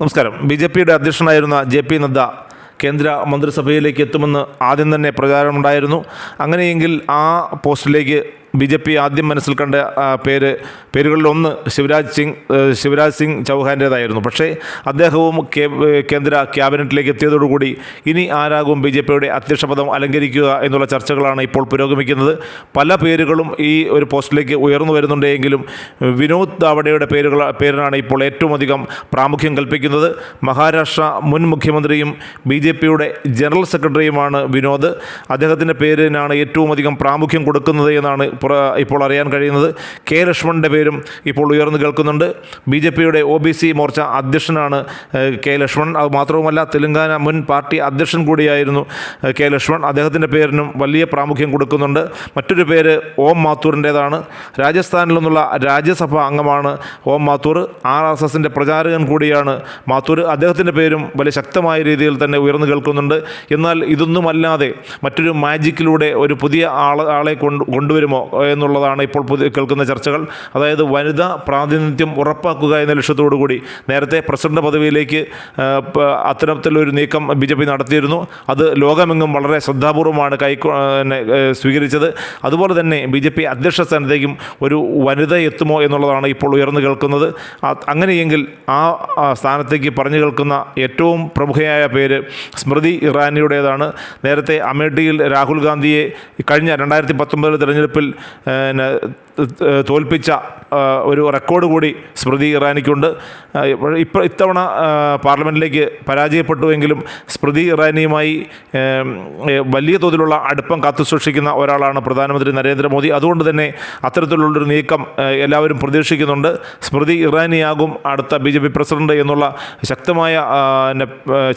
നമസ്കാരം. B J പിയുടെ അധ്യക്ഷനായിരുന്ന J P Nadda കേന്ദ്ര മന്ത്രിസഭയിലേക്ക് എത്തുമെന്ന് ആദ്യം തന്നെ പ്രചാരണമുണ്ടായിരുന്നു. അങ്ങനെയെങ്കിൽ ആ പോസ്റ്റിലേക്ക് ബി ജെ പി ആദ്യം മനസ്സിൽ കണ്ട പേര് പേരുകളിലൊന്ന് ശിവരാജ് സിംഗ് ശിവരാജ് സിംഗ് ചൗഹാന്റേതായിരുന്നു. പക്ഷേ അദ്ദേഹവും കേന്ദ്ര ക്യാബിനറ്റിലേക്ക് എത്തിയതോടുകൂടി ഇനി ആരാകും ബി ജെ പിയുടെ അധ്യക്ഷപദം അലങ്കരിക്കുക എന്നുള്ള ചർച്ചകളാണ് ഇപ്പോൾ പുരോഗമിക്കുന്നത്. പല പേരുകളും ഈ ഒരു പോസ്റ്റിലേക്ക് ഉയർന്നു വരുന്നുണ്ടെങ്കിലും വിനോദ് ദാവഡയുടെ പേരുകൾ പേരിനാണ് ഇപ്പോൾ ഏറ്റവും അധികം പ്രാമുഖ്യം കൽപ്പിക്കുന്നത്. മഹാരാഷ്ട്ര മുൻ മുഖ്യമന്ത്രിയും ബി ജെ പിയുടെ ജനറൽ സെക്രട്ടറിയുമാണ് വിനോദ്. അദ്ദേഹത്തിന്റെ പേരിനാണ് ഏറ്റവും അധികം പ്രാമുഖ്യം കൊടുക്കുന്നത് എന്നാണ് ഇപ്പോൾ അറിയാൻ കഴിയുന്നത് കെ ലക്ഷ്മണന്റെ പേരും ഇപ്പോൾ ഉയർന്നു കേൾക്കുന്നുണ്ട്. ബി ജെ പിയുടെ ഒ ബി സി മോർച്ച അധ്യക്ഷനാണ് കെ ലക്ഷ്മൺ. അത് മാത്രവുമല്ല തെലങ്കാന മുൻ പാർട്ടി അധ്യക്ഷൻ കൂടിയായിരുന്നു കെ ലക്ഷ്മൺ. അദ്ദേഹത്തിന്റെ പേരിനും വലിയ പ്രാമുഖ്യം കൊടുക്കുന്നുണ്ട്. മറ്റൊരു പേര് ഓം മാത്തൂറിന്റേതാണ്. രാജസ്ഥാനിൽ നിന്നുള്ള രാജ്യസഭാ അംഗമാണ് ഓം മാത്തൂർ. ആർ എസ് എസിന്റെ പ്രചാരകൻ കൂടിയാണ് മാത്തൂർ. അദ്ദേഹത്തിന്റെ പേരും വലിയ ശക്തമായ രീതിയിൽ തന്നെ ഉയർന്നു കേൾക്കുന്നുണ്ട്. എന്നാൽ ഇതൊന്നുമല്ലാതെ മറ്റൊരു മാജിക്കിലൂടെ ഒരു പുതിയ ആളെ ആളെ കൊണ്ട് കൊണ്ടുവരുമോ? എന്നുള്ളതാണ് ഇപ്പോൾ പുതിയ കേൾക്കുന്ന ചർച്ചകൾ. അതായത് വനിതാ പ്രാതിനിധ്യം ഉറപ്പാക്കുക എന്ന ലക്ഷ്യത്തോടു കൂടി നേരത്തെ പ്രസിഡന്റ് പദവിയിലേക്ക് അത്തരത്തിലൊരു നീക്കം ബി ജെ പി നടത്തിയിരുന്നു. അത് ലോകമെങ്ങും വളരെ ശ്രദ്ധാപൂർവമാണ് കൈ സ്വീകരിച്ചത്. അതുപോലെ തന്നെ ബി ജെ പി അധ്യക്ഷ സ്ഥാനത്തേക്കും ഒരു വനിത എത്തുമോ എന്നുള്ളതാണ് ഇപ്പോൾ ഉയർന്നു കേൾക്കുന്നത്. അങ്ങനെയെങ്കിൽ ആ സ്ഥാനത്തേക്ക് പറഞ്ഞു കേൾക്കുന്ന ഏറ്റവും പ്രമുഖയായ പേര് സ്മൃതി ഇറാനിയുടേതാണ്. നേരത്തെ അമേഠിയിൽ രാഹുൽ ഗാന്ധിയെ കഴിഞ്ഞ രണ്ടായിരത്തി പത്തൊമ്പതിലെ തെരഞ്ഞെടുപ്പിൽ and uh, തോൽപ്പിച്ച ഒരു റെക്കോർഡ് കൂടി സ്മൃതി ഇറാനിക്കുണ്ട്. ഇപ്പോൾ ഇത്തവണ പാർലമെന്റിലേക്ക് പരാജയപ്പെട്ടുവെങ്കിലും സ്മൃതി ഇറാനിയുമായി വലിയ തോതിലുള്ള അടുപ്പം കാത്തുസൂക്ഷിക്കുന്ന ഒരാളാണ് പ്രധാനമന്ത്രി നരേന്ദ്രമോദി. അതുകൊണ്ട് തന്നെ അത്തരത്തിലുള്ളൊരു നീക്കം എല്ലാവരും പ്രതീക്ഷിക്കുന്നുണ്ട്. സ്മൃതി ഇറാനിയാകും അടുത്ത ബി ജെ പി പ്രസിഡന്റ് എന്നുള്ള ശക്തമായ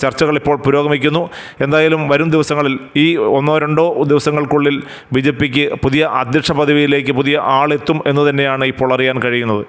ചർച്ചകൾ ഇപ്പോൾ പുരോഗമിക്കുന്നു. എന്തായാലും വരും ദിവസങ്ങളിൽ ഈ ഒന്നോ രണ്ടോ ദിവസങ്ങൾക്കുള്ളിൽ ബി ജെ പിക്ക് പുതിയ അധ്യക്ഷ പദവിയിലേക്ക് പുതിയ ആളെത്തും എന്ന് തന്നെയാണ് ഇപ്പോൾ അറിയാൻ കഴിയുന്നത്.